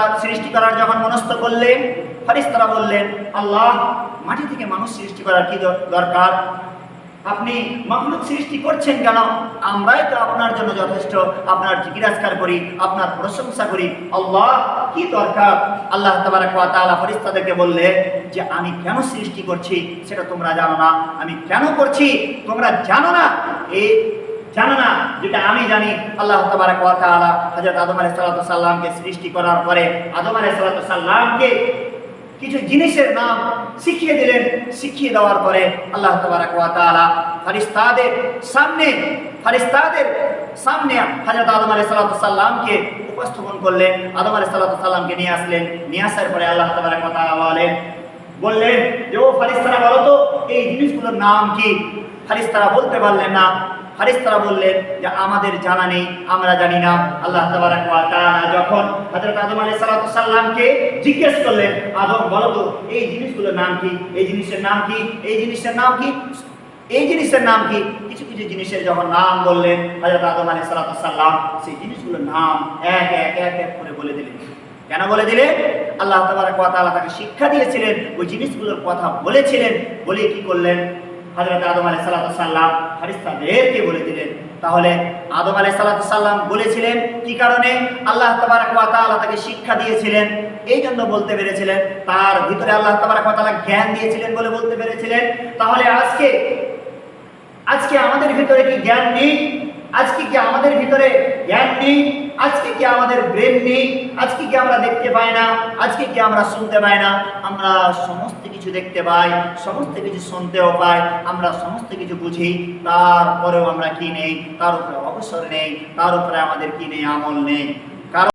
সৃষ্টি করার যখন মনস্থ করলেন ফারিস্তারা বললেন, আল্লাহ, মাটি থেকে মানুষ সৃষ্টি করার কি দর- দরকার? আপনি মখলুক সৃষ্টি করছেন কেন? আমরাই তো আপনার জন্য যথেষ্ট। আপনার জিজ্ঞাসকার করি, আপনার প্রশংসা করি। আল্লাহ, কি দরকার? আল্লাহ তাআলা ফেরেশতাদেরকে বললেন যে, আমি কেন সৃষ্টি করছি সেটা তোমরা জানো না। আমি কেন করছি? তোমরা জানো না। এই জানো না, যেটা আমি জানি, আল্লাহ তাবারাক ওয়া তাআলা হযরত আদম আলাইহিস সালাতু সাল্লামকে সৃষ্টি করার পরে আদম আলাইহিস সালাতু সাল্লামকে কিছু জিনিসের নাম শিখিয়ে দিলেন। শিখিয়ে দেওয়ার পরে আল্লাহ তাবারাক ওয়া তাআলা ফেরেশতাদের সামনে ফেরেশতাদের সামনে হযরত আদম আলাইহিস সালাতু সাল্লামকে উপস্থাপন করলেন। আদম আলাইহিস সালাতু সাল্লামকে নিয়ে আসলেন। নিয়ে আসার পরে আল্লাহ তাবারাক ওয়া তাআলা বলেন, বললেন যে, ও ফারিস্তারা বলো তো, এই জিনিসগুলোর নাম কি? ফারিস্তারা বলতে পারলেন না। ফারিস্তারা বললেন যে, আমাদের জানা নেই, আমরা জানি না। আল্লাহ যখন হযরত আদম আলাইহিস জিজ্ঞেস করলেন, আদম, বলো তো, এই জিনিসগুলোর নাম কি? এই জিনিসের নাম কি? এই জিনিসের নাম কি? এই জিনিসের নাম কি? কিছু কিছু জিনিসের যখন নাম বললেন, হযরত আদম আলাইহিস সাল্লাম সেই জিনিসগুলোর নাম এক এক এক এক করে বলে দিলেন। কেন বলে দিলেন? আল্লাহ তাকে শিক্ষা দিয়েছিলেন, ওই জিনিসগুলোর কথা বলেছিলেন। বলে কি করলেন? হযরত আদম আলাই সাল্লা সাল্লাম ফেরেশতাদেরকে বলে দিলেন তাহলে আদম আলাই সালাতু সাল্লাম বলেছিলেন, কি কারণে? আল্লাহ তাবারাক ওয়া তাকে শিক্ষা দিয়েছিলেন। এই জন্য বলতে পেরেছিলেন, তার ভিতরে আল্লাহ তাবারাক ওয়া জ্ঞান দিয়েছিলেন বলে বলতে পেরেছিলেন। তাহলে আজকে আজকে আমাদের ভিতরে কি জ্ঞান নেই? আজকে কি আমাদের ভিতরে জ্ঞান নেই, আজকে কি আমাদের ব্রেন নেই, আজকে কি আমরা দেখতে পাই না, আজকে কি আমরা শুনতে পাই না, আমরা সমস্ত কিছু দেখতে পাই, সমস্ত কিছু শুনতেও পাই, আমরা সমস্ত কিছু বুঝি, তারপরেও আমরা কি নেই, তার উপরে অবসর নেই, তার উপরে আমাদের কি নেই, আমল নেই।